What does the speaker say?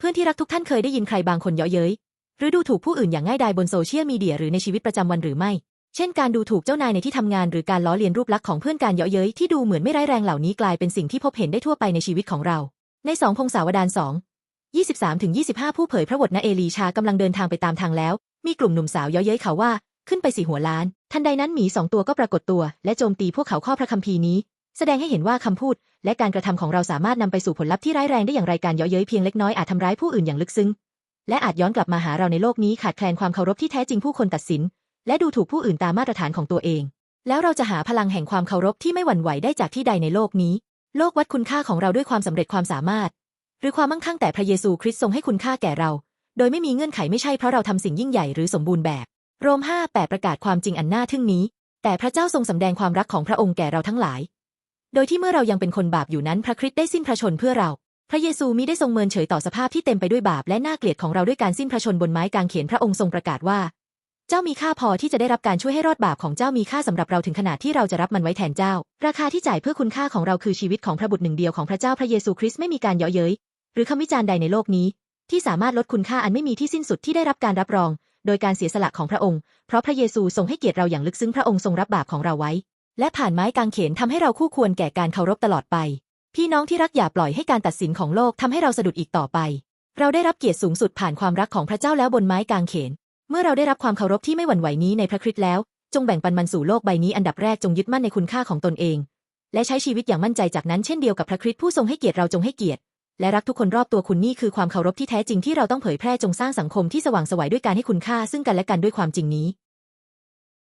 เพื่อนที่รักทุกท่านเคยได้ยินใครบางคนเยาะเย้ยหรือดูถูกผู้อื่นอย่างง่ายดายบนโซเชียลมีเดียหรือในชีวิตประจำวันหรือไม่ เช่นการดูถูกเจ้านายในที่ทำงานหรือการล้อเลียนรูปลักษณ์ของเพื่อนการเยาะเย้ยที่ดูเหมือนไม่ร้ายแรงเหล่านี้กลายเป็นสิ่งที่พบเห็นได้ทั่วไปในชีวิตของเรา ในสองพงศาวดารสอง23ถึง25ผู้เผยพระวจนะเอลีชากำลังเดินทางไปตามทางแล้ว มีกลุ่มหนุ่มสาวเยาะเย้ยเขาว่าขึ้นไปสี่หัวล้าน ทันใดนั้นหมีสองตัวก็ปรากฏตัว และโจมตีพวกเขาข้อพระคัมภีร์นี้ แสดงให้เห็นว่าคำพูด และการกระทำของเราสามารถนำไปสู่ผลลัพธ์ที่ร้ายแรงได้อย่างไรการเยาะเย้ยเพียงเล็กน้อยอาจทำร้ายผู้อื่นอย่างลึกซึ้ง และอาจย้อนกลับมาหาเราในโลกนี้ขาดแคลนความเคารพที่แท้จริงผู้คนตัดสิน และดูถูกผู้อื่นตามมาตรฐานของตัวเอง แล้วเราจะหาพลังแห่งความเคารพที่ไม่หวั่นไหวได้จากที่ใดในโลกนี้ โลกวัดคุณค่าของเราด้วยความสำเร็จความสามารถ หรือความมั่งคั่งแต่พระเยซูคริสต์ทรงให้คุณค่าแก่เรา โดยไม่มีเงื่อนไขไม่ใช่เพราะเราทำสิ่งยิ่งใหญ่หรือสมบูรณ์แบบ โรม5 8ประกาศความจริงอันน่าทึ่งนี้ แต่พระเจ้าทรงสำแดงความรักของพระองค์แก่เราทั้งหลาย โดยที่เมื่อเรายังเป็นคนบาปอยู่นั้นพระคริสต์ได้สิ้นพระชนเพื่อเรา พระเยซูมิได้ทรงเมินเฉยต่อสภาพที่เต็มไปด้วยบาปและน่าเกลียดของเราด้วยการสิ้นพระชนบนไม้กางเขนพระองค์ทรงประกาศว่า เจ้ามีค่าพอที่จะได้รับการช่วยให้รอดบาปของเจ้ามีค่าสำหรับเราถึงขนาดที่เราจะรับมันไว้แทนเจ้า ราคาที่จ่ายเพื่อคุณค่าของเราคือชีวิตของพระบุตรหนึ่งเดียวของพระเจ้าพระเยซูคริสต์ไม่มีการเยาะเย้ยหรือคำวิจารณ์ใดในโลกนี้ ที่สามารถลดคุณค่าอันไม่มีที่สิ้นสุดที่ได้รับการรับรอง โดยการเสียสละของพระองค์ เพราะพระเยซูทรงให้เกียรติเราอย่างลึกซึ้งพระองค์ทรงรับบาปของเราไว้ และผ่านไม้กางเขนทำให้เราคู่ควรแก่การเคารพตลอดไป พี่น้องที่รักอย่าปล่อยให้การตัดสินของโลกทำให้เราสะดุดอีกต่อไป เราได้รับเกียรติสูงสุดผ่านความรักของพระเจ้าแล้วบนไม้กางเขน เมื่อเราได้รับความเคารพที่ไม่หวั่นไหวนี้ในพระคริสต์แล้ว จงแบ่งปันมันสู่โลกใบนี้อันดับแรกจงยึดมั่นในคุณค่าของตนเอง และใช้ชีวิตอย่างมั่นใจจากนั้นเช่นเดียวกับพระคริสต์ผู้ทรงให้เกียรติเราจงให้เกียรติและรักทุกคนรอบตัวคุณนี่คือความเคารพที่แท้จริงที่เราต้องเผยแพร่จงสร้างสังคมที่สว่างสวยด้วยการให้คุณค่าซึ่งกันและกันด้วยความจริงนี้